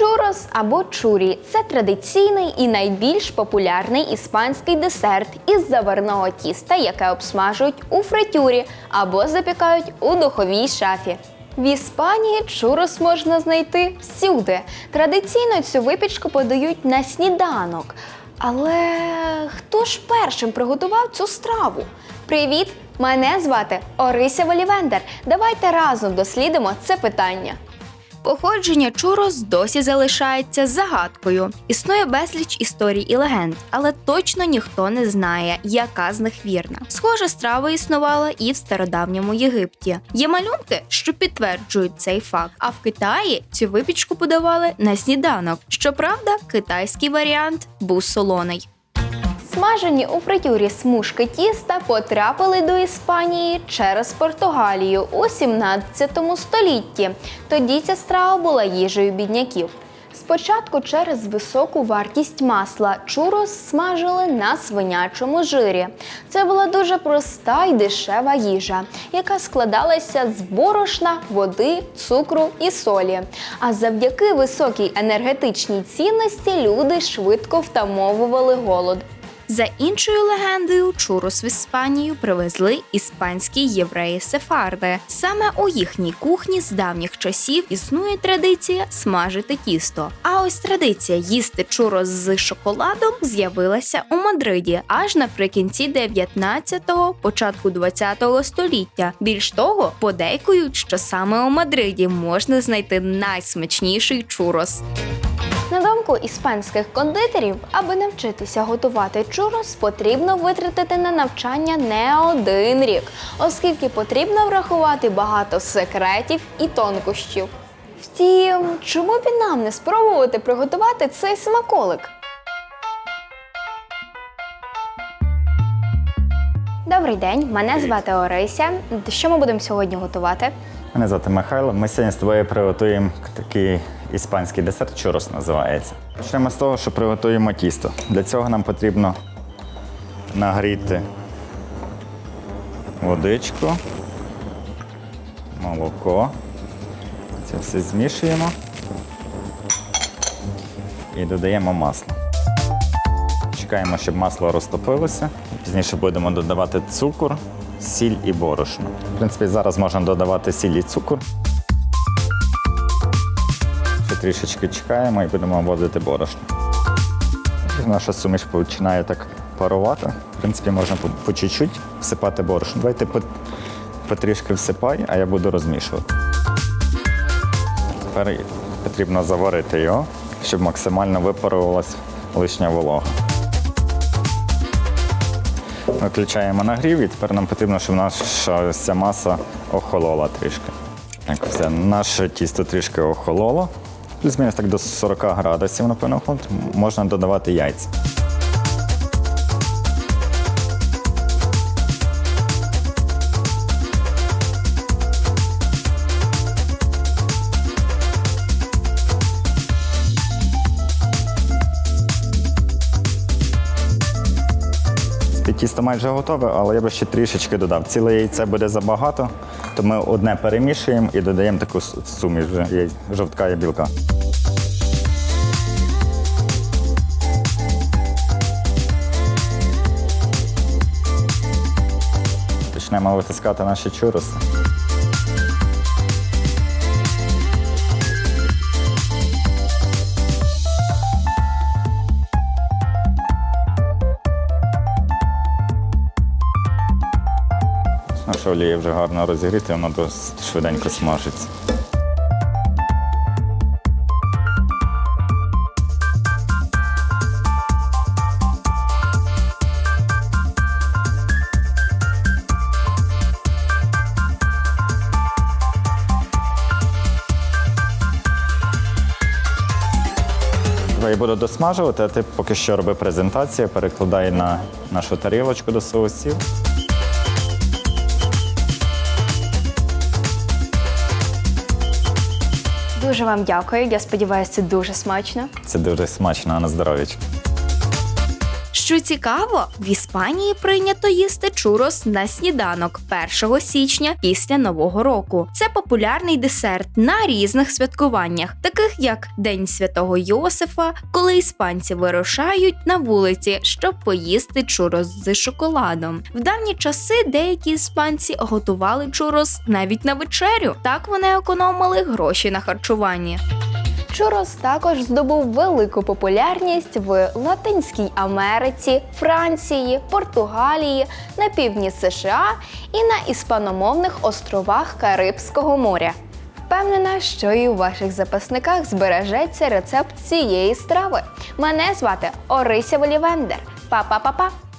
Чурос або чурі це традиційний і найбільш популярний іспанський десерт із заварного тіста, яке обсмажують у фритюрі або запікають у духовій шафі. В Іспанії чурос можна знайти всюди. Традиційно цю випічку подають на сніданок. Але хто ж першим приготував цю страву? Привіт! Мене звати Орися Волівендер. Давайте разом дослідимо це питання. Походження чурос досі залишається загадкою. Існує безліч історій і легенд, але точно ніхто не знає, яка з них вірна. Схожа страва існувала і в стародавньому Єгипті. Є малюнки, що підтверджують цей факт. А в Китаї цю випічку подавали на сніданок. Щоправда, китайський варіант був солоний. Смажені у фритюрі смужки тіста потрапили до Іспанії через Португалію у 17 столітті. Тоді ця страва була їжею бідняків. Спочатку через високу вартість масла чурос смажили на свинячому жирі. Це була дуже проста й дешева їжа, яка складалася з борошна, води, цукру і солі. А завдяки високій енергетичній цінності люди швидко втамовували голод. За іншою легендою, чурос в Іспанію привезли іспанські євреї сефарди. Саме у їхній кухні з давніх часів існує традиція смажити тісто. А ось традиція їсти чурос з шоколадом з'явилася у Мадриді аж наприкінці 19-го, початку 20-го століття. Більш того, подейкують, що саме у Мадриді можна знайти найсмачніший чурос. На іспанських кондитерів, аби навчитися готувати чурос, потрібно витратити на навчання не один рік, оскільки потрібно врахувати багато секретів і тонкощів. Втім, чому б і нам не спробувати приготувати цей смаколик? Добрий день, мене звати Орися. Що ми будемо сьогодні готувати? Мене звати Михайло. Ми сьогодні з тобою приготуємо такий іспанський десерт, чурос називається. Почнемо з того, що приготуємо тісто. Для цього нам потрібно нагріти водичку, молоко. Це все змішуємо і додаємо масло. Чекаємо, щоб масло розтопилося. Пізніше будемо додавати цукор, сіль і борошно. В принципі, зараз можна додавати сіль і цукор. Трішечки чекаємо і будемо вводити борошно. Наша суміш починає так парувати. В принципі, можна по, чуть-чуть всипати борошно. Давайте по, потрішки всипай, а я буду розмішувати. Тепер потрібно заварити його, щоб максимально випарувалась лишня волога. Виключаємо нагрів і тепер нам потрібно, щоб наша ця маса охолола трішки. Так, все, наше тісто трішки охололо. Плюс-мінус так до 40 градусів, напевно, можна додавати яйця. Тісто майже готове, але я би ще трішечки додав. Ціле яйце буде забагато, то ми одне перемішуємо і додаємо таку суміш жовтка і білка. Почнемо витискати наші чуруси. Наша вже гарно розігріта, вона досить швиденько смажиться. Я буду досмажувати, а ти поки що роби презентацію, перекладай на нашу тарілочку до соусів. Дуже вам дякую. Я сподіваюся, це дуже смачно. Це дуже смачно на здоров'ячко. Що цікаво, в Іспанії прийнято їсти чурос на сніданок 1 січня після Нового року. Це популярний десерт на різних святкуваннях, таких як День Святого Йосифа, коли іспанці вирушають на вулиці, щоб поїсти чурос з шоколадом. В давні часи деякі іспанці готували чурос навіть на вечерю. Так вони економили гроші на харчуванні. Чурос також здобув велику популярність в Латинській Америці, Франції, Португалії, на півдні США і на іспаномовних островах Карибського моря. Впевнена, що і у ваших записниках збережеться рецепт цієї страви. Мене звати Орися Волівендер. Па-па-па-па!